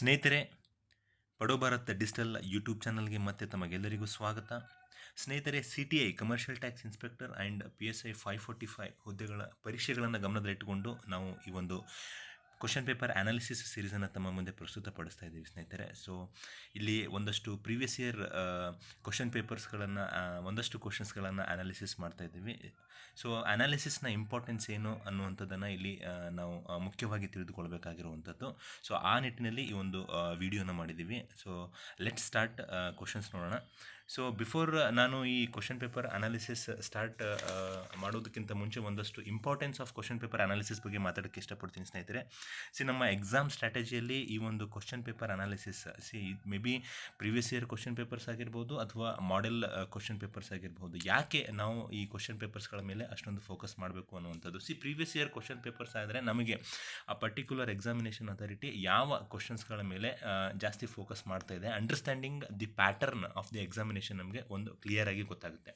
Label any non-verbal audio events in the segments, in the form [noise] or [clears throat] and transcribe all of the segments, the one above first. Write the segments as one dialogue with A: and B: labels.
A: ಸ್ನೇಹಿತರೆ ಬಡೋ Bharat digital YouTube ಚಾನಲ್ಗೆ ಮತ್ತೆ ತಮಗೆಲ್ಲರಿಗೂ ಸ್ವಾಗತ. ಸ್ನೇಹಿತರೆ C T I commercial tax inspector and P S I five forty five ಹುದ್ದೆಗಳ ಪರೀಕ್ಷೆಗಳನ್ನು ಗಮನದಲ್ಲಿಟ್ಟುಕೊಂಡು ನಾವು ಈ ಒಂದು ಕ್ವಶನ್ ಪೇಪರ್ ಅನಾಲಿಸಿಸ್ ಸೀರೀಸನ್ನು ತಮ್ಮ ಮುಂದೆ ಪ್ರಸ್ತುತಪಡಿಸ್ತಾ ಇದ್ದೀವಿ, ಸ್ನೇಹಿತರೆ. ಸೊ ಇಲ್ಲಿ ಒಂದಷ್ಟು ಪ್ರೀವಿಯಸ್ ಇಯರ್ ಕ್ವಶನ್ ಪೇಪರ್ಸ್ಗಳನ್ನು ಒಂದಷ್ಟು ಕ್ವಶನ್ಸ್ಗಳನ್ನು ಅನಾಲಿಸಿಸ್ ಮಾಡ್ತಾ ಇದ್ದೀವಿ. ಸೊ ಅನಾಲಿಸಿಸ್ನ ಇಂಪಾರ್ಟೆನ್ಸ್ ಏನು ಅನ್ನುವಂಥದ್ದನ್ನು ಇಲ್ಲಿ ನಾವು ಮುಖ್ಯವಾಗಿ ತಿಳಿದುಕೊಳ್ಬೇಕಾಗಿರುವಂಥದ್ದು. ಸೊ ಆ ನಿಟ್ಟಿನಲ್ಲಿ ಈ ಒಂದು ವಿಡಿಯೋನ ಮಾಡಿದ್ದೀವಿ. ಸೊ ಲೆಟ್ ಸ್ಟಾರ್ಟ್ ಕ್ವಶನ್ಸ್ ನೋಡೋಣ. ಸೊ ಬಿಫೋರ್ ನಾನು ಈ ಕ್ವಶನ್ ಪೇಪರ್ ಅನಾಲಿಸಿಸ್ ಸ್ಟಾರ್ಟ್ ಮಾಡೋದಕ್ಕಿಂತ ಮುಂಚೆ ಒಂದಷ್ಟು importance of question paper analysis ಬಗ್ಗೆ ಮಾತಾಡೋಕ್ಕೆ ಇಷ್ಟಪಡ್ತೀನಿ ಸ್ನೇಹಿತರೆ. ಸಿ ನಮ್ಮ ಎಕ್ಸಾಮ್ ಸ್ಟ್ರಾಟಜಿಯಲ್ಲಿ ಈ ಒಂದು question paper analysis see may be previous year question papers ಆಗಿರ್ಬೋದು ಅಥವಾ ಮಾಡೆಲ್ ಕ್ವಶನ್ ಪೇಪರ್ಸ್ ಆಗಿರ್ಬೋದು. ಯಾಕೆ ನಾವು ಈ ಕ್ವಶನ್ ಪೇಪರ್ಸ್ಗಳ ಮೇಲೆ ಅಷ್ಟೊಂದು ಫೋಕಸ್ ಮಾಡಬೇಕು ಅನ್ನುವಂಥದ್ದು? See previous year question papers ಆದರೆ ನಮಗೆ ಆ ಪರ್ಟಿಕ್ಯುಲರ್ ಎಕ್ಸಾಮಿನೇಷನ್ ಅಥಾರಿಟಿ ಯಾವ ಕ್ವಶನ್ಸ್ಗಳ ಮೇಲೆ ಜಾಸ್ತಿ ಫೋಕಸ್ ಮಾಡ್ತಾ ಇದೆ. Understanding the pattern of the examination ನಮಗೆ ಒಂದು ಕ್ಲಿಯರ್ ಆಗಿ ಗೊತ್ತಾಗುತ್ತೆ.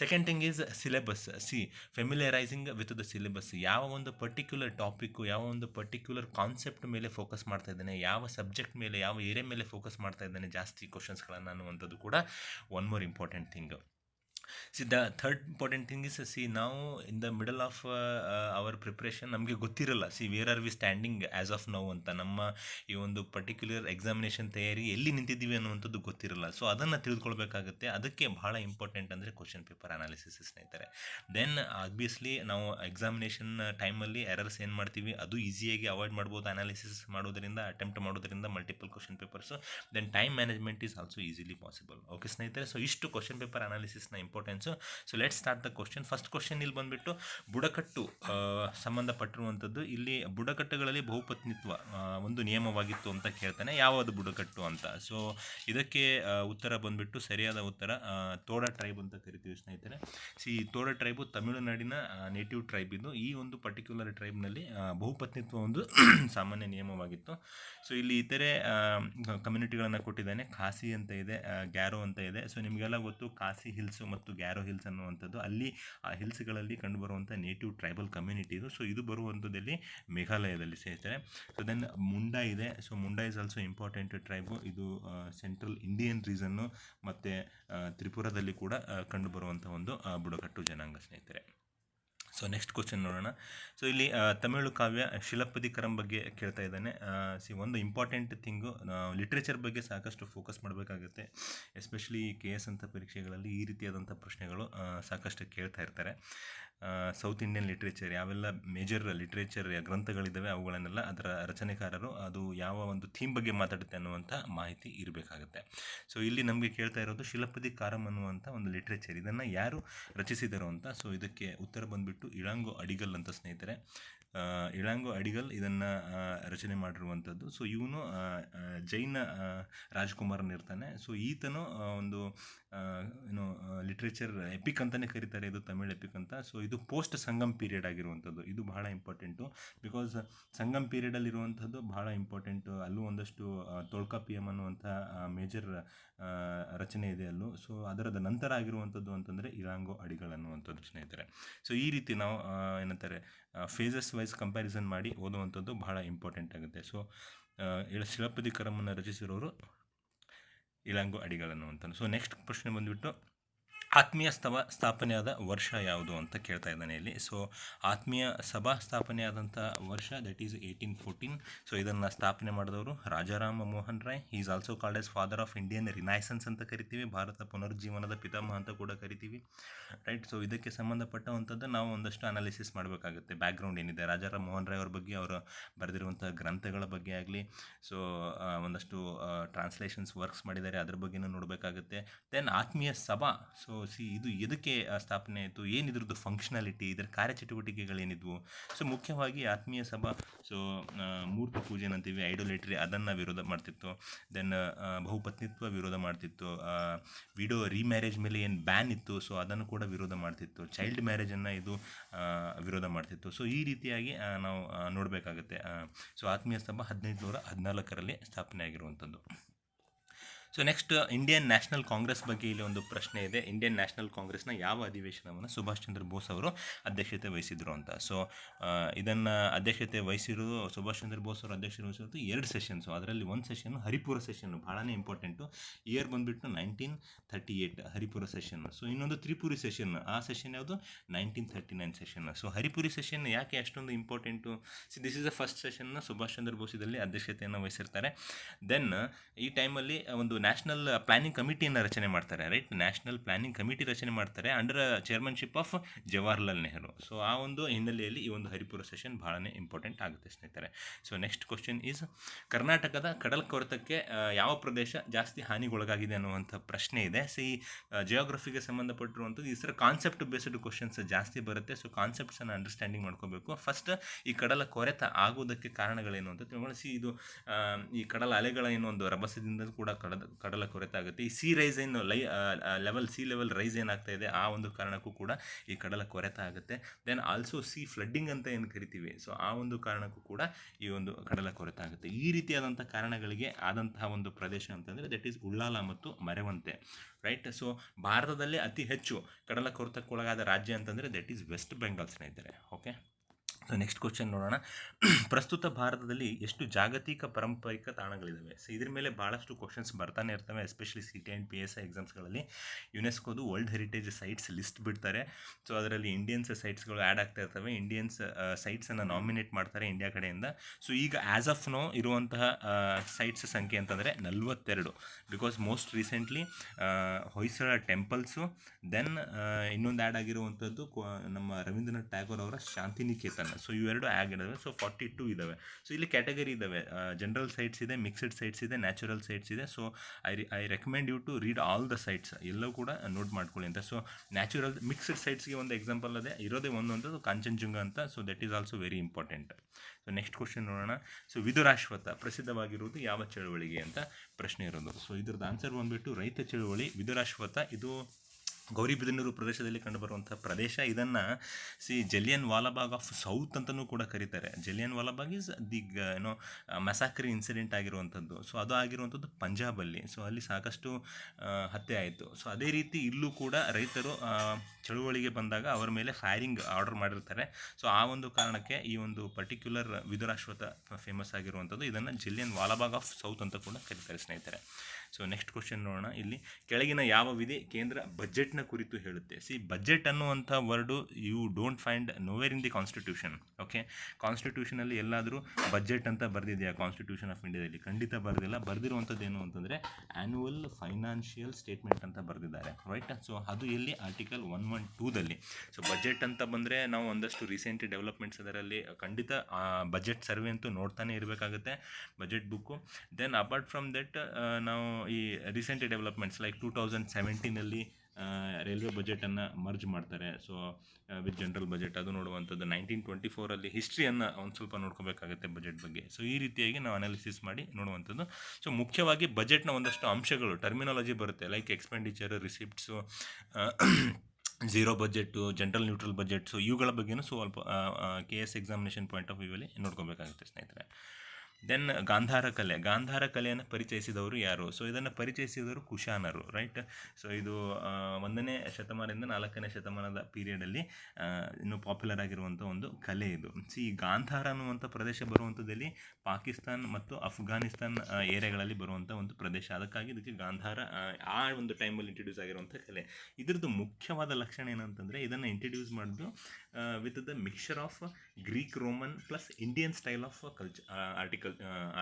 A: Second thing is syllabus see familiarising with the syllabus ಯಾವ ಒಂದು ಪರ್ಟಿಕ್ಯುಲರ್ ಟಾಪಿಕ್ಕು ಯಾವ ಒಂದು ಪರ್ಟಿಕ್ಯುಲರ್ ಕಾನ್ಸೆಪ್ಟ್ ಮೇಲೆ ಫೋಕಸ್ ಮಾಡ್ತಾ ಇದ್ದಾನೆ, ಯಾವ ಸಬ್ಜೆಕ್ಟ್ ಮೇಲೆ, ಯಾವ ಏರಿಯಾ ಮೇಲೆ ಫೋಕಸ್ ಮಾಡ್ತಾ ಇದ್ದಾನೆ ಜಾಸ್ತಿ ಕ್ವಶನ್ಸ್ಗಳನ್ನು ಅನ್ನುವಂಥದ್ದು ಕೂಡ one more important thing see the third important thing is see ನಾವು in the middle of our preparation ನಮಗೆ ಗೊತ್ತಿರಲ್ಲ. See where are we standing as of now ಅಂತ. ನಮ್ಮ ಈ ಒಂದು ಪರ್ಟಿಕ್ಯುಲರ್ ಎಕ್ಸಾಮಿನೇಷನ್ ತಯಾರಿ ಎಲ್ಲಿ ನಿಂತಿದ್ದೀವಿ ಅನ್ನುವಂಥದ್ದು ಗೊತ್ತಿರಲ್ಲ. ಸೊ ಅದನ್ನು ತಿಳ್ಕೊಳ್ಬೇಕಾಗುತ್ತೆ. ಅದಕ್ಕೆ ಬಹಳ ಇಂಪಾರ್ಟೆಂಟ್ ಅಂದರೆ ಕ್ವಶನ್ ಪೇಪರ್ ಅನಾಲಿಸಿಸ್ ಸ್ನೇಹಿತರೆ. ದೆನ್ ಆಬ್ವಿಯಸ್ಲಿ ನಾವು ಎಕ್ಸಾಮಿನೇಷನ್ ಟೈಮಲ್ಲಿ ಎರರ್ಸ್ ಏನು ಮಾಡ್ತೀವಿ? ಅದು ಈಸಿಯಾಗಿ ಅವಾಯ್ಡ್ ಮಾಡ್ಬೋದು. ಅನಾಲಿಸಿಸ್ ಮಾಡೋದರಿಂದ ಅಟೆಂಪ್ಟ್ ಮಾಡೋದರಿಂದ multiple question papers then time management is also easily possible okay ಸ್ನೇಹಿತರೆ? ಸೊ ಇಷ್ಟು question paper ಅನಾಲಿಸಿಸ್ನ importance so let start the question first question ಇಲ್ಲಿ ಬಂದುಬಿಟ್ಟು, ಬುಡಕಟ್ಟು ಸಂಬಂಧಪಟ್ಟಿರುವಂಥದ್ದು ಇಲ್ಲಿ ಬುಡಕಟ್ಟುಗಳಲ್ಲಿ ಬಹುಪತ್ನಿತ್ವ ಒಂದು ನಿಯಮವಾಗಿತ್ತು ಅಂತ ಕೇಳ್ತಾನೆ. ಯಾವುದು ಬುಡಕಟ್ಟು ಅಂತ? ಸೊ ಇದಕ್ಕೆ ಉತ್ತರ ಬಂದುಬಿಟ್ಟು ಸರಿಯಾದ ಉತ್ತರ ತೋಡ ಟ್ರೈಬ್ ಅಂತ ಕರಿತೀವಿ ಸ್ನೇಹಿತರೆ. ಸಿ ತೋಡ ಟ್ರೈಬು ತಮಿಳುನಾಡಿನ ನೇಟಿವ್ ಟ್ರೈಬ್ ಇದು. ಈ ಒಂದು ಪರ್ಟಿಕ್ಯುಲರ್ ಟ್ರೈಬ್ನಲ್ಲಿ ಬಹುಪತ್ನಿತ್ವ ಒಂದು [clears throat] ಸಾಮಾನ್ಯ ನಿಯಮವಾಗಿತ್ತು. ಸೊ ಇಲ್ಲಿ ಇತರೆ ಕಮ್ಯುನಿಟಿಗಳನ್ನು ಕೊಟ್ಟಿದ್ದಾನೆ. ಖಾಸಿ ಅಂತ ಇದೆ ಗ್ಯಾರೋ ಅಂತ ಇದೆ. ಸೊ ನಿಮಗೆಲ್ಲ ಗೊತ್ತು, ಖಾಸಿ ಹಿಲ್ಸು ಮತ್ತು ಗ್ಯಾರೋ ಹಿಲ್ಸ್ ಅನ್ನುವಂಥದ್ದು ಅಲ್ಲಿ, ಆ ಹಿಲ್ಸ್ಗಳಲ್ಲಿ ಕಂಡುಬರುವಂಥ ನೇಟಿವ್ ಟ್ರೈಬಲ್ ಕಮ್ಯುನಿಟಿ ಇದು. ಸೊ ಇದು ಬರುವಂಥದ್ದಲ್ಲಿ ಮೇಘಾಲಯದಲ್ಲಿ ಸೇರ್ತಾರೆ. ಸೊ ದೆನ್ ಮುಂಡಾ ಇದೆ. So Munda is also important tribe ಇದು ಸೆಂಟ್ರಲ್ ಇಂಡಿಯನ್ ರೀಸನ್ನು ಮತ್ತು ತ್ರಿಪುರದಲ್ಲಿ ಕೂಡ ಕಂಡುಬರುವಂಥ ಒಂದು ಬುಡಕಟ್ಟು ಜನಾಂಗ ಸ್ನೇಹಿತರೆ. ಸೊ ನೆಕ್ಸ್ಟ್ ಕ್ವಶನ್ ನೋಡೋಣ. ಸೊ ಇಲ್ಲಿ ತಮಿಳು ಕಾವ್ಯ ಶಿಲಪದಿಕರಂ ಬಗ್ಗೆ ಕೇಳ್ತಾ ಇದ್ದಾನೆ. ಸಿ, ಒಂದು ಇಂಪಾರ್ಟೆಂಟ್ ಥಿಂಗು ಲಿಟ್ರೇಚರ್ ಬಗ್ಗೆ ಸಾಕಷ್ಟು ಫೋಕಸ್ ಮಾಡಬೇಕಾಗುತ್ತೆ. ಎಸ್ಪೆಷಲಿ ಕೆ ಎಸ್ ಅಂತ ಪರೀಕ್ಷೆಗಳಲ್ಲಿ ಈ ರೀತಿಯಾದಂಥ ಪ್ರಶ್ನೆಗಳು ಸಾಕಷ್ಟು ಕೇಳ್ತಾ ಇರ್ತಾರೆ. ಸೌತ್ ಇಂಡಿಯನ್ ಲಿಟ್ರೇಚರ್ ಯಾವೆಲ್ಲ ಮೇಜರ್ ಲಿಟ್ರೇಚರ್ ಗ್ರಂಥಗಳಿದ್ದಾವೆ ಅವುಗಳನ್ನೆಲ್ಲ ಅದರ ರಚನೆಕಾರರು, ಅದು ಯಾವ ಒಂದು ಥೀಮ್ ಬಗ್ಗೆ ಮಾತಾಡುತ್ತೆ ಅನ್ನುವಂಥ ಮಾಹಿತಿ ಇರಬೇಕಾಗುತ್ತೆ. ಸೊ ಇಲ್ಲಿ ನಮಗೆ ಕೇಳ್ತಾ ಇರೋದು ಶಿಲಪದಿ ಕಾರಂ ಅನ್ನುವಂಥ ಒಂದು ಲಿಟ್ರೇಚರ್ ಇದನ್ನು ಯಾರು ರಚಿಸಿದರು ಅಂತ? ಸೊ ಇದಕ್ಕೆ ಉತ್ತರ ಬಂದುಬಿಟ್ಟು ಇಳಂಗು ಅಡಿಗಲ್ ಅಂತ ಸ್ನೇಹಿತರೆ ಇಳಂಗು ಅಡಿಗಲ್ ಇದನ್ನು ರಚನೆ ಮಾಡಿರುವಂಥದ್ದು ಸೊ ಇವನು ಜೈನ ರಾಜ್ಕುಮಾರನ್ ಇರ್ತಾನೆ. ಸೊ ಈತನು ಒಂದು ಏನು ಲಿಟ್ರೇಚರ್ ಎಪಿಕ್ ಅಂತಲೇ ಕರೀತಾರೆ. ಇದು ತಮಿಳ್ ಎಪಿಕ್ ಅಂತ. ಸೊ ಇದು ಪೋಸ್ಟ್ ಸಂಗಮ್ ಪೀರಿಯಡ್ ಆಗಿರುವಂಥದ್ದು ಇದು ಬಹಳ ಇಂಪಾರ್ಟೆಂಟು ಬಿಕಾಸ್ ಸಂಗಮ್ ಪೀರಿಯಡಲ್ಲಿರುವಂಥದ್ದು ಬಹಳ ಇಂಪಾರ್ಟೆಂಟು ಅಲ್ಲೂ ಒಂದಷ್ಟು ತೊಳ್ಕ ಪಿ ಎಂ ಅನ್ನುವಂಥ ಮೇಜರ್ ರಚನೆ ಇದೆ ಅಲ್ಲೂ. ಸೊ ಅದರದ ನಂತರ ಆಗಿರುವಂಥದ್ದು ಅಂತಂದರೆ ಇಳಾಂಗೋ ಅಡಿಗಳು ಅನ್ನುವಂಥದ್ದು ಸ್ನೇಹಿತರೆ ಸೊ ಈ ರೀತಿ ನಾವು ಏನಂತಾರೆ ಫೇಸಸ್ ವೈಸ್ ಕಂಪ್ಯಾರಿಸನ್ ಮಾಡಿ ಓದುವಂಥದ್ದು ಬಹಳ ಇಂಪಾರ್ಟೆಂಟ್ ಆಗುತ್ತೆ. ಸೊ ಇಳ ಶಿಲಪದಿ ಕರಮನ್ನು ರಚಿಸಿರೋರು ಇಳಂಗು ಅಡಿಗಳನ್ನು ಅಂತ ಸೊ ನೆಕ್ಸ್ಟ್ ಪ್ರಶ್ನೆ ಬಂದುಬಿಟ್ಟು ಆತ್ಮೀಯ ಸ್ತವ ಸ್ಥಾಪನೆಯಾದ ವರ್ಷ ಯಾವುದು ಅಂತ ಕೇಳ್ತಾ ಇದ್ದಾನೆ ಇಲ್ಲಿ. ಸೊ ಆತ್ಮೀಯ ಸಭಾ ಸ್ಥಾಪನೆಯಾದಂಥ ವರ್ಷ that is eighteen fourteen so ಇದನ್ನು ಸ್ಥಾಪನೆ ಮಾಡಿದವರು Rajaram Mohan Roy. Is also called as father of Indian renaissance ಅಂತ ಕರಿತೀವಿ. ಭಾರತ ಪುನರುಜ್ಜೀವನದ ಪಿತಾಮಹ ಅಂತ ಕೂಡ ಕರಿತೀವಿ. ರೈಟ್ ಸೊ ಇದಕ್ಕೆ ಸಂಬಂಧಪಟ್ಟವಂಥದ್ದು ನಾವು ಒಂದಷ್ಟು ಅನಾಲಿಸಿಸ್ ಮಾಡಬೇಕಾಗುತ್ತೆ. ಬ್ಯಾಕ್ಗ್ರೌಂಡ್ ಏನಿದೆ? ರಾಜಾರಾಮ್ ಮೋಹನ್ ರಾಯ್ ಅವ್ರ ಬಗ್ಗೆ, ಅವರು ಬರೆದಿರುವಂಥ ಗ್ರಂಥಗಳ ಬಗ್ಗೆ ಆಗಲಿ. ಸೊ ಒಂದಷ್ಟು ಟ್ರಾನ್ಸ್ಲೇಷನ್ಸ್ ವರ್ಕ್ಸ್ ಮಾಡಿದ್ದಾರೆ. ಅದ್ರ ಬಗ್ಗೆನೂ ನೋಡಬೇಕಾಗುತ್ತೆ. ದೆನ್ ಆತ್ಮೀಯ ಸಭಾ. ಸೊ ಸಿ ಇದು ಎದಕ್ಕೆ ಸ್ಥಾಪನೆ ಆಯಿತು? ಏನಿದ್ರದ್ದು ಫಂಕ್ಷನಾಲಿಟಿ ಇದರ ಕಾರ್ಯಚಟುವಟಿಕೆಗಳೇನಿದ್ವು? ಸೊ ಮುಖ್ಯವಾಗಿ ಆತ್ಮೀಯ ಸಭಾ ಸೊ ಮೂರ್ತಿ ಪೂಜೆ ಅಂತೀವಿ ಐಡೋಲೇಟ್ರಿ ಅದನ್ನು ವಿರೋಧ ಮಾಡ್ತಿತ್ತು. ದೆನ್ ಬಹುಪತ್ನಿತ್ವ ವಿರೋಧ ಮಾಡ್ತಿತ್ತು. ವಿಡೋ ರೀಮ್ಯಾರೇಜ್ ಮೇಲೆ ಏನು ಬ್ಯಾನ್ ಇತ್ತು ಸೊ ಅದನ್ನು ಕೂಡ ವಿರೋಧ ಮಾಡ್ತಿತ್ತು. ಚೈಲ್ಡ್ ಮ್ಯಾರೇಜನ್ನು ಇದು ವಿರೋಧ ಮಾಡ್ತಿತ್ತು. ಸೊ ಈ ರೀತಿಯಾಗಿ ನಾವು ನೋಡಬೇಕಾಗುತ್ತೆ. ಸೊ ಆತ್ಮೀಯ ಸಭಾ ಹದಿನೆಂಟುನೂರ ಹದಿನಾಲ್ಕರಲ್ಲಿ ಸ್ಥಾಪನೆ ಆಗಿರುವಂಥದ್ದು so next Indian National Congress ಬಗ್ಗೆ ಇಲ್ಲಿ ಒಂದು ಪ್ರಶ್ನೆ ಇದೆ. ಇಂಡಿಯನ್ ನ್ಯಾಷನಲ್ ಕಾಂಗ್ರೆಸ್ನ ಯಾವ ಅಧಿವೇಶನವನ್ನು ಸುಭಾಷ್ ಚಂದ್ರ ಬೋಸ್ ಅವರು ಅಧ್ಯಕ್ಷತೆ ವಹಿಸಿದ್ರು ಅಂತ. ಸೊ ಇದನ್ನು ಅಧ್ಯಕ್ಷತೆ ವಹಿಸಿರೋದು ಸುಭಾಷ್ ಚಂದ್ರ ಬೋಸ್ ಅವರು ಅಧ್ಯಕ್ಷತೆ ವಹಿಸಿರೋದು ಎರಡು ಸೆಷನ್ಸು ಅದರಲ್ಲಿ ಒಂದು ಸೆಷನ್ ಹರಿಪುರ ಸೆಷನ್ ಭಾಳನೇ ಇಂಪಾರ್ಟೆಂಟು ಇಯರ್ ಬಂದುಬಿಟ್ಟು nineteen thirty eight Haripura session so ಇನ್ನೊಂದು ತ್ರಿಪುರಿ ಸೆಷನ್ ಆ ಸೆಷನ್ ಯಾವುದು? Nineteen thirty nine session so Haripuri session ಯಾಕೆ ಅಷ್ಟೊಂದು important see this is the first ಸೆಷನ್ನ Subhash Chandra Bose ಇದರಲ್ಲಿ ಅಧ್ಯಕ್ಷತೆಯನ್ನು ವಹಿಸಿರ್ತಾರೆ. ದೆನ್ ಈ ಟೈಮಲ್ಲಿ ಒಂದು ನ್ಯಾಷನಲ್ ಪ್ಲಾನಿಂಗ್ ಕಮಿಟಿಯನ್ನು ರಚನೆ ಮಾಡ್ತಾರೆ ರೈಟ್ ನ್ಯಾಷನಲ್ ಪ್ಲಾನಿಂಗ್ ಕಮಿಟಿ ರಚನೆ ಮಾಡ್ತಾರೆ under chairmanship of Jawaharlal Nehru so ಆ ಒಂದು ಹಿನ್ನೆಲೆಯಲ್ಲಿ ಈ ಒಂದು ಹರಿಪುರ ಸೆಷನ್ ಭಾಳನೇ ಇಂಪಾರ್ಟೆಂಟ್ ಆಗುತ್ತೆ ಸ್ನೇಹಿತರೆ. ಸೊ ನೆಕ್ಸ್ಟ್ ಕ್ವಶನ್ ಈಸ್ ಕರ್ನಾಟಕದ ಕಡಲ ಕೊರತಕ್ಕೆ ಯಾವ ಪ್ರದೇಶ ಜಾಸ್ತಿ ಹಾನಿಗೊಳಗಾಗಿದೆ ಅನ್ನುವಂಥ ಪ್ರಶ್ನೆ ಇದೆ. ಸೊ ಈ ಜಿಯೋಗ್ರಫಿಗೆ ಸಂಬಂಧಪಟ್ಟಿರುವಂಥದ್ದು ಈ ಸರ ಕಾನ್ಸೆಪ್ಟ್ ಬೇಸ್ಡ್ ಕ್ವಶನ್ಸ್ ಜಾಸ್ತಿ ಬರುತ್ತೆ. ಸೊ ಕಾನ್ಸೆಪ್ಟ್ಸನ್ನು ಅಂಡರ್ಸ್ಟ್ಯಾಂಡಿಂಗ್ ಮಾಡ್ಕೋಬೇಕು. ಫಸ್ಟ್ ಈ ಕಡಲ ಕೊರೆತ ಆಗುವುದಕ್ಕೆ ಕಾರಣಗಳೇನು ಅಂತ ತಿಳ್ಕೊಂಡು ಸಿ ಇದು ಈ ಕಡಲ ಅಲೆಗಳ ಏನೋ ಒಂದು ರಭಸದಿಂದ ಕೂಡ ಕಡಲ ಕಡಲ ಕೊರೆತ ಆಗುತ್ತೆ ಈ ಸಿ ರೈಸ್ ಏನು ಲೈ ಲೆವೆಲ್ ಸಿ ಲೆವೆಲ್ ರೈಸ್ ಏನಾಗ್ತಾ ಇದೆ? ಆ ಒಂದು ಕಾರಣಕ್ಕೂ ಕೂಡ ಈ ಕಡಲ ಕೊರೆತ ಆಗುತ್ತೆ ದೆನ್ ಆಲ್ಸೋ ಸಿ ಫ್ಲಡ್ಡಿಂಗ್ ಅಂತ ಏನು ಕರಿತೀವಿ? ಸೊ ಆ ಒಂದು ಕಾರಣಕ್ಕೂ ಕೂಡ ಈ ಒಂದು ಕಡಲ ಕೊರೆತ ಆಗುತ್ತೆ ಈ ರೀತಿಯಾದಂಥ ಕಾರಣಗಳಿಗೆ ಆದಂತಹ ಒಂದು ಪ್ರದೇಶ ಅಂತಂದರೆ ದಟ್ ಈಸ್ ಉಳ್ಳಾಲ ಮತ್ತು ಮರೆವಂತೆ ರೈಟ್ ಸೊ ಭಾರತದಲ್ಲೇ ಅತಿ ಹೆಚ್ಚು ಕಡಲ ಕೊರೆತಕ್ಕೊಳಗಾದ ರಾಜ್ಯ ಅಂತಂದರೆ ದಟ್ ಈಸ್ ವೆಸ್ಟ್ ಬೆಂಗಾಲ್ ಸ್ನೇಹಿತರೆ ಓಕೆ ಸೊ ನೆಕ್ಸ್ಟ್ ಕ್ವಶನ್ ನೋಡೋಣ. ಪ್ರಸ್ತುತ ಭಾರತದಲ್ಲಿ ಎಷ್ಟು ಜಾಗತಿಕ ಪಾರಂಪರಿಕ ತಾಣಗಳಿದ್ದಾವೆ ಸೊ ಇದ್ರ ಮೇಲೆ ಭಾಳಷ್ಟು ಕ್ವಶನ್ಸ್ ಬರ್ತಾನೆ ಇರ್ತವೆ especially C T and P S I ಎಕ್ಸಾಮ್ಸ್ಗಳಲ್ಲಿ ಯುನೆಸ್ಕೋದು ವರ್ಲ್ಡ್ ಹೆರಿಟೇಜ್ ಸೈಟ್ಸ್ ಲಿಸ್ಟ್ ಬಿಡ್ತಾರೆ. ಸೊ ಅದರಲ್ಲಿ ಇಂಡಿಯನ್ಸ್ ಸೈಟ್ಸ್ಗಳು ಆ್ಯಡ್ ಆಗ್ತಾ ಇರ್ತವೆ. ಇಂಡಿಯನ್ಸ್ ಸೈಟ್ಸನ್ನು ನಾಮಿನೇಟ್ ಮಾಡ್ತಾರೆ ಇಂಡಿಯಾ ಕಡೆಯಿಂದ. ಸೊ ಈಗ ಆ್ಯಸ್ ಆಫ್ ನೋ ಇರುವಂತಹ ಸೈಟ್ಸ್ ಸಂಖ್ಯೆ ಅಂತಂದರೆ ನಲ್ವತ್ತೆರಡು. Because most recently Hoysala temples then ಇನ್ನೊಂದು ಆ್ಯಡ್ ಆಗಿರುವಂಥದ್ದು ನಮ್ಮ ರವೀಂದ್ರನಾಥ್ ಟ್ಯಾಗೋರ್ ಅವರ ಶಾಂತಿನಿಕೇತನ. ಸೊ ಇವೆರಡು ಆಗಿದ್ದಾವೆ ಸೊ ಫಾರ್ಟಿ ಟು ಇದ್ದಾವೆ ಸೊ ಇಲ್ಲಿ ಕ್ಯಾಟಗರಿ ಇದ್ದಾವೆ ಜನರಲ್ ಸೈಟ್ಸ್ ಇದೆ ಮಿಕ್ಸ್ಡ್ ಸೈಟ್ಸ್ ಇದೆ ನ್ಯಾಚುರಲ್ ಸೈಟ್ಸ್ ಇದೆ. So I I recommend you to read all the sites ಎಲ್ಲವೂ ಕೂಡ ನೋಟ್ ಮಾಡ್ಕೊಳ್ಳಿ ಅಂತ. ಸೊ ನ್ಯಾಚುರಲ್ ಮಿಕ್ಸ್ಡ್ ಸೈಟ್ಸ್ಗೆ ಒಂದು ಎಕ್ಸಾಂಪಲ್ ಅದೇ. ಇರೋದೇ ಒಂದೊಂದು ಕಾಂಚನಜುಂಗ ಅಂತ. So that is also very important so next question ನೋಡೋಣ. ಸೊ ವಿದುರಾಶ್ವತ ಪ್ರಸಿದ್ಧವಾಗಿರುವುದು ಯಾವ ಚಳವಳಿಗೆ ಅಂತ ಪ್ರಶ್ನೆ ಇರೋದು. ಸೊ ಇದ್ರದ್ದು ಆನ್ಸರ್ ಬಂದುಬಿಟ್ಟು ರೈತ ಚಳುವಳಿ ವಿದುರಾಶ್ವತ್ಥ ಇದು ಗೌರಿಬಿದನೂರು ಪ್ರದೇಶದಲ್ಲಿ ಕಂಡುಬರುವಂಥ ಪ್ರದೇಶ ಇದನ್ನು see Jallian Walabagh of south ಅಂತಲೂ ಕೂಡ ಕರೀತಾರೆ. ಜಲಿಯನ್ ವಾಲಾಬಾಗ್ ಈಸ್ ದಿ ಏನೋ ಮೆಸಾಕ್ರಿ ಇನ್ಸಿಡೆಂಟ್ ಆಗಿರುವಂಥದ್ದು. ಸೊ ಅದು ಆಗಿರುವಂಥದ್ದು ಪಂಜಾಬಲ್ಲಿ. ಸೊ ಅಲ್ಲಿ ಸಾಕಷ್ಟು ಹತ್ಯೆ ಆಯಿತು. ಸೊ ಅದೇ ರೀತಿ ಇಲ್ಲೂ ಕೂಡ ರೈತರು ಚಳುವಳಿಗೆ ಬಂದಾಗ ಅವರ ಮೇಲೆ ಫೈರಿಂಗ್ ಆರ್ಡರ್ ಮಾಡಿರ್ತಾರೆ. ಸೊ ಆ ಒಂದು ಕಾರಣಕ್ಕೆ ಈ ಒಂದು ಪರ್ಟಿಕ್ಯುಲರ್ ವಿದುರಾಶ್ವತ ಫೇಮಸ್ ಆಗಿರುವಂಥದ್ದು ಇದನ್ನು ಜಿಲ್ಲಿಯನ್ ವಾಲಾಬಾಗ್ ಆಫ್ ಸೌತ್ ಅಂತ ಕೂಡ ಕರೀತಾರೆ ಸ್ನೇಹಿತರೆ. ಸೊ ನೆಕ್ಸ್ಟ್ ಕ್ವಶನ್ ನೋಡೋಣ. ಇಲ್ಲಿ ಕೆಳಗಿನ ಯಾವ ವಿಧಿ ಕೇಂದ್ರ ಬಜೆಟ್ನ ಕುರಿತು ಹೇಳುತ್ತೆ. ಸಿ ಬಜೆಟ್ ಅನ್ನುವಂಥ word you don't find nowhere in the constitution okay ಕಾನ್ಸ್ಟಿಟ್ಯೂಷನಲ್ಲಿ ಎಲ್ಲಾದರೂ ಬಜೆಟ್ ಅಂತ ಬರೆದಿದೆಯಾ? ಕಾನ್ಸ್ಟಿಟ್ಯೂಷನ್ ಆಫ್ ಇಂಡಿಯಾದಲ್ಲಿ ಖಂಡಿತ ಬರೆದಿಲ್ಲ. ಬರೆದಿರುವಂಥದ್ದು ಏನು ಅಂತಂದರೆ ಆ್ಯನ್ಯುವಲ್ ಫೈನಾನ್ಷಿಯಲ್ ಸ್ಟೇಟ್ಮೆಂಟ್ ಅಂತ ಬರೆದಿದ್ದಾರೆ ರೈಟ್ ಸೊ ಅದು ಎಲ್ಲಿ? ಆರ್ಟಿಕಲ್ ಒನ್ ಒನ್ ಟೂದಲ್ಲಿ ಸೊ ಬಜೆಟ್ ಅಂತ ಬಂದರೆ ನಾವು ಒಂದಷ್ಟು ರೀಸೆಂಟ್ ಡೆವಲಪ್ಮೆಂಟ್ಸ್ ಅದರಲ್ಲಿ ಖಂಡಿತ ಬಜೆಟ್ ಸರ್ವೆ ಅಂತೂ ನೋಡ್ತಾನೆ ಇರಬೇಕಾಗುತ್ತೆ budget book then apart from that ನಾವು ಈ recent developments like two thousand ಸೆವೆಂಟೀನಲ್ಲಿ railway ಬಜೆಟನ್ನು ಮರ್ಜ್ ಮಾಡ್ತಾರೆ. ಸೊ ವಿತ್ ಜನರಲ್ ಬಜೆಟ್ ಅದು ನೋಡುವಂಥದ್ದು ನೈನ್ಟೀನ್ ಟ್ವೆಂಟಿ ಫೋರಲ್ಲಿ ಹಿಸ್ಟ್ರಿಯನ್ನು ಒಂದು ಸ್ವಲ್ಪ ನೋಡ್ಕೋಬೇಕಾಗುತ್ತೆ ಬಜೆಟ್ ಬಗ್ಗೆ. ಸೊ ಈ ರೀತಿಯಾಗಿ ನಾವು ಅನಾಲಿಸಿಸ್ ಮಾಡಿ ನೋಡುವಂಥದ್ದು. ಸೊ ಮುಖ್ಯವಾಗಿ ಬಜೆಟ್ನ ಒಂದಷ್ಟು ಅಂಶಗಳು ಟರ್ಮಿನಾಲಜಿ ಬರುತ್ತೆ. Like expenditure receipts zero budget general neutral budgets ಇವುಗಳ ಬಗ್ಗೆನೂ ಸ್ವಲ್ಪ K S examination point of ವ್ಯೂವಲ್ಲಿ ನೋಡ್ಕೋಬೇಕಾಗುತ್ತೆ ಸ್ನೇಹಿತರೆ. ದೆನ್ ಗಾಂಧಾರ ಕಲೆ ಗಾಂಧಾರ ಕಲೆಯನ್ನು ಪರಿಚಯಿಸಿದವರು ಯಾರು? ಸೊ ಇದನ್ನು ಪರಿಚಯಿಸಿದವರು ಕುಶಾನರು ರೈಟ್ ಸೊ ಇದು ಒಂದನೇ ಶತಮಾನದಿಂದ ನಾಲ್ಕನೇ ಶತಮಾನದ ಪೀರಿಯಡಲ್ಲಿ ಇನ್ನು ಪಾಪ್ಯುಲರ್ ಆಗಿರುವಂಥ ಒಂದು ಕಲೆ ಇದು. ಸಿ ಗಾಂಧಾರ ಅನ್ನುವಂಥ ಪ್ರದೇಶ ಬರುವಂಥದ್ದಲ್ಲಿ ಪಾಕಿಸ್ತಾನ್ ಮತ್ತು ಅಫ್ಘಾನಿಸ್ತಾನ್ ಏರಿಯಾಗಳಲ್ಲಿ ಬರುವಂಥ ಒಂದು ಪ್ರದೇಶ. ಅದಕ್ಕಾಗಿ ಇದಕ್ಕೆ ಗಾಂಧಾರ ಆ ಒಂದು ಟೈಮಲ್ಲಿ ಇಂಟ್ರಡ್ಯೂಸ್ ಆಗಿರುವಂಥ ಕಲೆ. ಇದರದ್ದು ಮುಖ್ಯವಾದ ಲಕ್ಷಣ ಏನಂತಂದರೆ, ಇದನ್ನು ಇಂಟ್ರಡ್ಯೂಸ್ ಮಾಡಿದ್ದು with the mixture of Greek Roman plus Indian style of culture article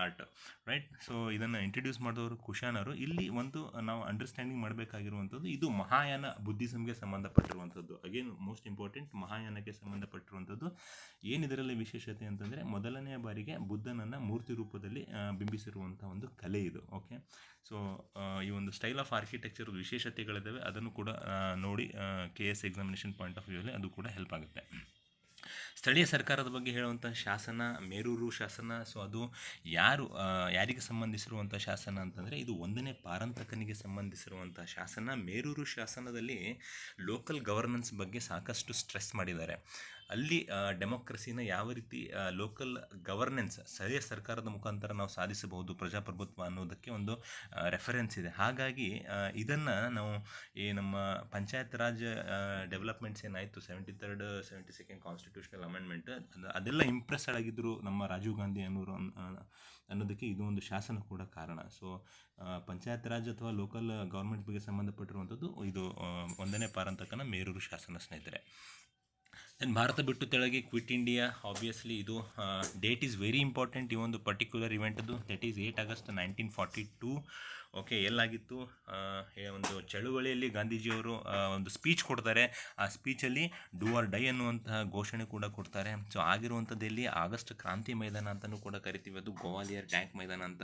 A: art right so ಇದನ್ನು ಇಂಟ್ರೊಡ್ಯೂಸ್ ಮಾಡಿದವರು ಕುಶಾನರು ಇಲ್ಲಿ ಒಂದು ನಾವು ಅಂಡರ್ಸ್ಟ್ಯಾಂಡಿಂಗ್ ಮಾಡಬೇಕಾಗಿರುವಂಥದ್ದು ಇದು ಮಹಾಯಾನ ಬುದ್ಧಿಸಮ್ಗೆ ಸಂಬಂಧಪಟ್ಟಿರುವಂಥದ್ದು. ಅಗೇನ್ ಮೋಸ್ಟ್ ಇಂಪಾರ್ಟೆಂಟ್ ಮಹಾಯಾನಕ್ಕೆ ಸಂಬಂಧಪಟ್ಟಿರುವಂಥದ್ದು. ಏನಿದರಲ್ಲಿ ವಿಶೇಷತೆ ಅಂತಂದರೆ, ಮೊದಲನೆಯ ಬಾರಿಗೆ ಬುದ್ಧನನ್ನು ಮೂರ್ತಿ ರೂಪದಲ್ಲಿ ಬಿಂಬಿಸಿರುವಂಥ ಒಂದು ಕಲೆ ಇದು. ಓಕೆ ಸೊ ಈ ಒಂದು ಸ್ಟೈಲ್ ಆಫ್ ಆರ್ಕಿಟೆಕ್ಚರ್ ವಿಶೇಷತೆಗಳಿದ್ದಾವೆ ಅದನ್ನು ಕೂಡ ನೋಡಿ K S examination point of ವ್ಯೂಯಲ್ಲಿ ಅದು ಕೂಡ ಹೆಲ್ಪ್ ಆಗುತ್ತೆ. ಸ್ಥಳೀಯ ಸರ್ಕಾರದ ಬಗ್ಗೆ ಹೇಳುವಂಥ ಶಾಸನ, ಮೇರೂರು ಶಾಸನ, ಸೊ ಅದು ಯಾರು ಯಾರಿಗೆ ಸಂಬಂಧಿಸಿರುವಂಥ ಶಾಸನ ಅಂತಂದರೆ ಇದು ಒಂದನೇ ಪಾರಂತಕನಿಗೆ ಸಂಬಂಧಿಸಿರುವಂಥ ಶಾಸನ. ಮೇರೂರು ಶಾಸನದಲ್ಲಿ ಲೋಕಲ್ ಗವರ್ನೆನ್ಸ್ ಬಗ್ಗೆ ಸಾಕಷ್ಟು ಸ್ಟ್ರೆಸ್ ಮಾಡಿದ್ದಾರೆ. ಅಲ್ಲಿ ಡೆಮೋಕ್ರಸಿನ ಯಾವ ರೀತಿ ಲೋಕಲ್ ಗವರ್ನೆನ್ಸ್ ಸ್ಥಳೀಯ ಸರ್ಕಾರದ ಮುಖಾಂತರ ನಾವು ಸಾಧಿಸಬಹುದು ಪ್ರಜಾಪ್ರಭುತ್ವ ಅನ್ನೋದಕ್ಕೆ ಒಂದು ರೆಫರೆನ್ಸ್ ಇದೆ. ಹಾಗಾಗಿ ಇದನ್ನು ನಾವು ಈ ನಮ್ಮ ಪಂಚಾಯತ್ ರಾಜ್ ಡೆವಲಪ್ಮೆಂಟ್ಸ್ ಏನಾಯಿತು? Seventy third seventy second constitutional amendment ಅದೆಲ್ಲ ಇಂಪ್ರೆಸ್ ಆಗಿದ್ದರು ನಮ್ಮ ರಾಜೀವ್ ಗಾಂಧಿ ಅನ್ನೋರು ಅನ್- ಅನ್ನೋದಕ್ಕೆ ಇದು ಒಂದು ಶಾಸನ ಕೂಡ ಕಾರಣ. ಸೊ ಪಂಚಾಯತ್ ರಾಜ್ ಅಥವಾ ಲೋಕಲ್ ಗೌರ್ಮೆಂಟ್ ಬಗ್ಗೆ ಸಂಬಂಧಪಟ್ಟಿರುವಂಥದ್ದು ಇದು ಒಂದನೇ ಪಾರಂತಕನ ಮೇರೂರು ಶಾಸನ ಸ್ನೇಹಿತರೆ. ದೆನ್ ಭಾರತ ಬಿಟ್ಟು ತೆಳಗೆ ಕ್ವಿಟ್ ಇಂಡಿಯಾ ಆಬ್ವಿಯಸ್ಲಿ ಇದು ಡೇಟ್ ಈಸ್ ವೆರಿ ಇಂಪಾರ್ಟೆಂಟ್ ಈ ಒಂದು particular ಇವೆಂಟದು that is eight August nineteen forty two okay, ಎಲ್ಲಾಗಿತ್ತು. ಒಂದು ಚಳುವಳಿಯಲ್ಲಿ ಗಾಂಧೀಜಿಯವರು ಒಂದು ಸ್ಪೀಚ್ ಕೊಡ್ತಾರೆ. ಆ ಸ್ಪೀಚಲ್ಲಿ ಡೂ ಆರ್ ಡೈ ಅನ್ನುವಂತಹ ಘೋಷಣೆ ಕೂಡ ಕೊಡ್ತಾರೆ. ಸೊ ಆಗಿರುವಂಥದ್ದಲ್ಲಿ ಆಗಸ್ಟ್ ಕ್ರಾಂತಿ ಮೈದಾನ ಅಂತಲೂ ಕೂಡ ಕರಿತೀವಿ. ಅದು ಗೋವಾಲಿಯರ್ ಟ್ಯಾಂಕ್ ಮೈದಾನ ಅಂತ.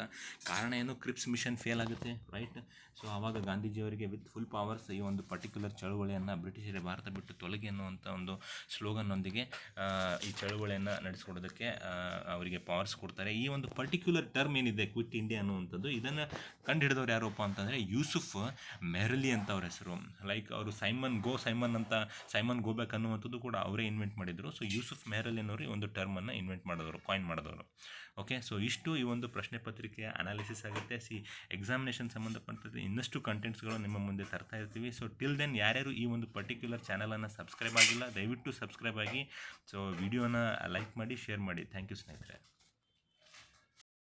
A: ಕಾರಣ ಏನು? ಕ್ರಿಪ್ಸ್ ಮಿಷನ್ ಫೇಲ್ ಆಗುತ್ತೆ ರೈಟ್ ಸೊ ಆವಾಗ ಗಾಂಧೀಜಿಯವರಿಗೆ ವಿತ್ ಫುಲ್ ಪವರ್ಸ್ ಈ ಒಂದು ಪರ್ಟಿಕ್ಯುಲರ್ ಚಳುವಳಿಯನ್ನು ಬ್ರಿಟಿಷರೇ ಭಾರತ ಬಿಟ್ಟು ತೊಲಗಿ ಅನ್ನುವಂಥ ಒಂದು ಸ್ಲೋಗನ್ನೊಂದಿಗೆ ಈ ಚಳುವಳಿಯನ್ನು ನಡೆಸ್ಕೊಡೋದಕ್ಕೆ ಅವರಿಗೆ ಪವರ್ಸ್ ಕೊಡ್ತಾರೆ. ಈ ಒಂದು ಪರ್ಟಿಕ್ಯುಲರ್ ಟರ್ಮ್ ಏನಿದೆ ಕ್ವಿಟ್ ಇಂಡಿಯಾ ಅನ್ನುವಂಥದ್ದು, ಇದನ್ನು ಕಂಡುಹಿಡಿದವ್ರು ಯಾರಪ್ಪ ಅಂತಂದರೆ ಯೂಸುಫ್ ಮೆರಲಿ ಅಂತ ಅವ್ರ ಹೆಸರು. ಲೈಕ್ ಅವರು ಸೈಮನ್ ಗೋ ಸೈಮನ್ ಅಂತ ಸೈಮನ್ ಗೋಬ್ಯಾಕ್ ಅನ್ನುವಂಥದ್ದು ಕೂಡ ಅವರೇ ಇನ್ವೆಂಟ್ ಮಾಡಿದರು. ಸೊ ಯೂಸುಫ್ ಮೆಹರಲಿ ಅನ್ನೋರು ಒಂದು ಟರ್ಮನ್ನು ಇನ್ವೆಂಟ್ ಮಾಡಿದವರು ಕಾಯಿನ್ ಮಾಡಿದವರು. ಓಕೆ ಸೊ ಇಷ್ಟು ಈ ಒಂದು ಪ್ರಶ್ನೆ ಪತ್ರಿಕೆಯ ಅನಾಲಿಸಿಸ್ ಆಗುತ್ತೆ. ಸಿ ಎಕ್ಸಾಮಿನೇಷನ್ ಸಂಬಂಧಪಟ್ಟಂತೆ ಇನ್ನಷ್ಟು ಕಂಟೆಂಟ್ಸ್ಗಳು ನಿಮ್ಮ ಮುಂದೆ ತರ್ತಾ ಇರ್ತೀವಿ. ಸೊ ಟಿಲ್ ದೆನ್ ಯಾರ್ಯಾರು ಈ ಒಂದು ಪರ್ಟಿಕ್ಯುಲರ್ ಚಾನಲನ್ನು ಸಬ್ಸ್ಕ್ರೈಬ್ ಆಗಿಲ್ಲ, ದಯವಿಟ್ಟು ಸಬ್ಸ್ಕ್ರೈಬ್ ಆಗಿ. ಸೊ ವಿಡಿಯೋನ ಲೈಕ್ ಮಾಡಿ ಶೇರ್ ಮಾಡಿ. ಥ್ಯಾಂಕ್ ಯು ಸ್ನೇಹಿತರೆ.